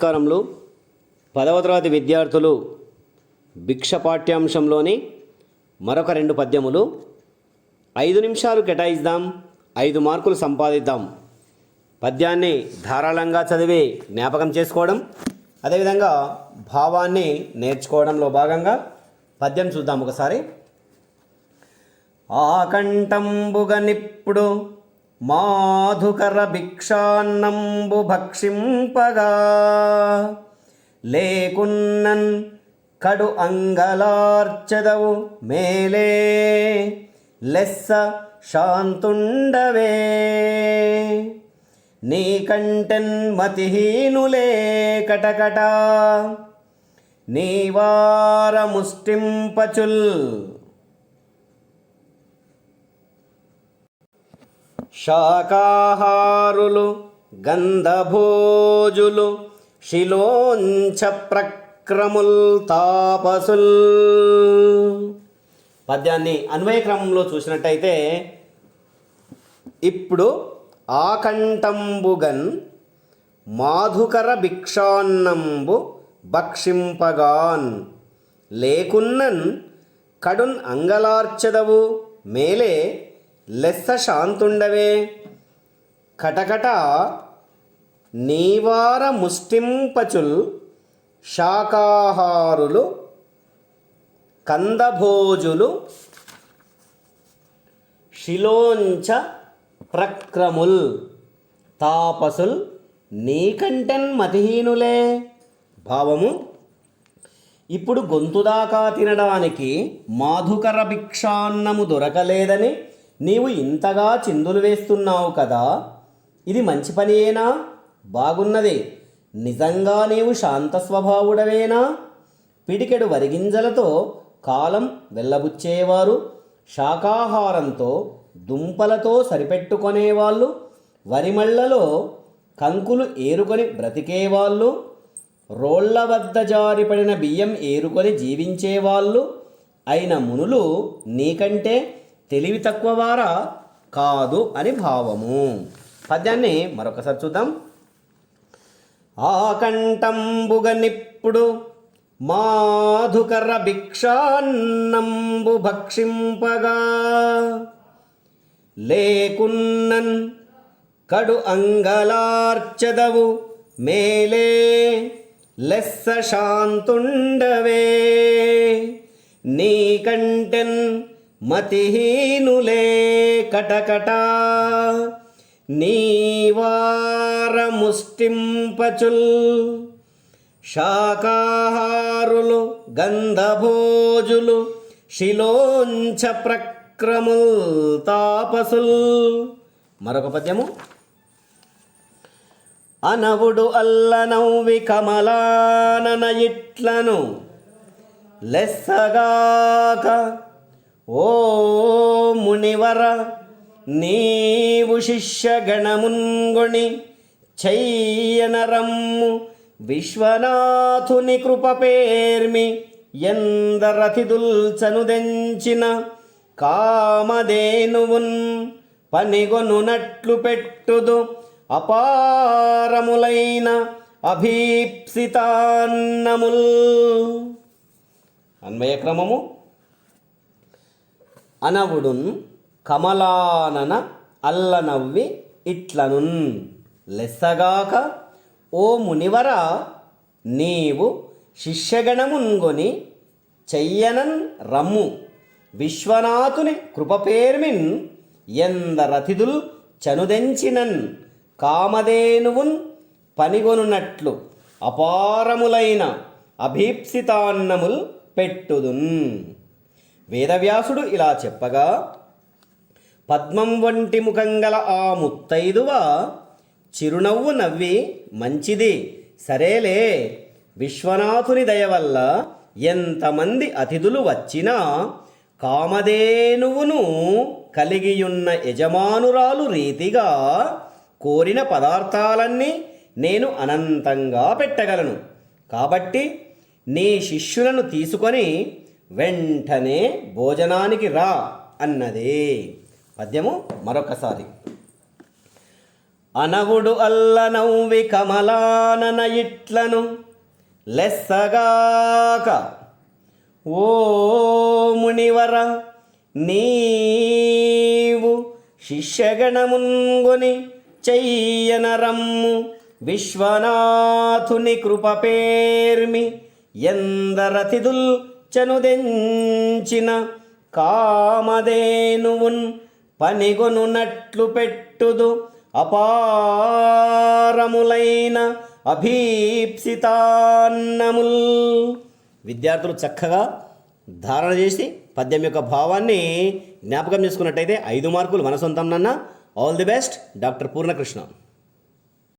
నమస్కారములు. పదవ తరగతి విద్యార్థులు భిక్ష పాఠ్యాంశంలోని మరొక రెండు పద్యములు. ఐదు నిమిషాలు కేటాయిద్దాం ఐదు మార్కులు సంపాదిద్దాం. పద్యాన్ని ధారాళంగా చదివి జ్ఞాపకం చేసుకోవడం అదేవిధంగా భావాన్ని నేర్చుకోవడంలో భాగంగా పద్యం చూద్దాం ఒకసారి. ఆకంఠంబుగనిప్పుడు మాధుకర భిక్షాన్నంబు భక్షింపగా లేకున్నన్ కడు అంగలార్చదవు మేలే లెస్స శాంతుండవే. నీకంటెన్ మతిహీనులే కటకట నీవార శాకాహారులు గంధభోజులు శిలోంచ ప్రక్రముల్ తాపసుల్. పద్యాన్ని అన్వయ క్రమంలో చూసినట్టయితే ఇప్పుడు ఆకంఠంబుగన్ మాధుకర భిక్షాన్నంబు భక్షింపగాన్ లేకున్నన్ కడున్ అంగలార్చదవు. మేలే లెస్స శాంతుండవే. కటకట నీవార ముష్టింపచుల్ శాకాహారులు కందభోజులు శిలోంచ ప్రక్రముల్ తాపసుల్ నీకంటెన్ మతిహీనులే. భావము ఇప్పుడు గొంతుదాకా తినడానికి మాధుకర భిక్షాన్నము దొరకలేదని నీవు ఇంతగా చిందులు వేస్తున్నావు కదా ఇది మంచి పనియేనా? బాగున్నది. నిజంగా నీవు శాంత స్వభావుడవేనా? పిడికెడు వరిగింజలతో కాలం వెళ్ళబుచ్చేవారు శాకాహారంతో దుంపలతో సరిపెట్టుకునేవాళ్ళు వరిమళ్ళలో కంకులు ఏరుకొని బ్రతికేవాళ్ళు రోళ్ళ వద్ద జారిపడిన బియ్యం ఏరుకొని జీవించేవాళ్ళు అయిన మునులు నీకంటే తెలివి తక్కువవారా కాదు అని భావము. పద్యాన్ని మరొకసారి చూద్దాం. ఆకంఠంబుగనిప్పుడు మాధుకర భిక్షాన్నంబు భక్షింపగా. లేకున్నన్ కడు అంగలార్చదవు మేలే లెస్స శాంతుండవే. నీకంటెన్ మతిహీనులే కటకట. నీవార ముష్టింపచుల్ శాకాహారులు గంధభోజులు శిలోంచ ప్రక్రముల్ తాపసుల్. మరొక పద్యము. అనవుడు అల్లనవ్వి కమలానన ఇట్లను లెస్సగాక ఓ మునివర నీవు శిష్యగణమున్గొని చెయ్యనరమ్ము విశ్వనాథుని కృప పేర్మి ఎందరతిదుల్చనుదెంచిన కామధేనువున్ పనిగొనునట్లు పెట్టుదు అపారములైన అభీప్సితాన్నముల్. అన్వయక్రమము అనవుడున్ కమలానన అల్లనవ్వి ఇట్లనున్. లెస్సగాక ఓ మునివర నీవు శిష్యగణమున్గొని చెయ్యనన్ రమ్ము. విశ్వనాథుని కృపపేర్మిన్ ఎందరతిథుల్ చనుదెంచినన్. కామధేనువున్ పనిగొనునట్లు అపారములైన అభీప్సితాన్నముల్ పెట్టుదున్. వేదవ్యాసుడు ఇలా చెప్పగా పద్మం వంటి ముఖంగల ఆ ముత్తైదువ చిరునవ్వు నవ్వి మంచిది. సరేలే విశ్వనాథుని దయ వల్ల ఎంతమంది అతిథులు వచ్చినా కామధేనువును కలిగియున్న యజమానురాలు రీతిగా కోరిన పదార్థాలన్నీ నేను అనంతంగా పెట్టగలను. కాబట్టి నీ శిష్యులను తీసుకొని వెంటనే భోజనానికి రా అన్నదే. పద్యము మరొకసారి. అనవుడు అల్ల నవ్వి కమలానన ఇట్లను లెస్సగాక ఓ మునివర నీవు శిష్యగణమున్గొని చెయ్యన రమ్ము విశ్వనాథుని కృప పేర్మి ఎందరతిదుల్ చనుదెంచిన కామధేనువున్ పనిగొనునట్లు పెట్టుదు అపారములైన అభీప్సితాన్నముల్. విద్యార్థులు చక్కగా ధారణ చేసి పద్యం యొక్క భావాన్ని జ్ఞాపకం చేసుకున్నట్టయితే ఐదు మార్కులు మన సొంతం నన్న. All the best doctor Purnakrishna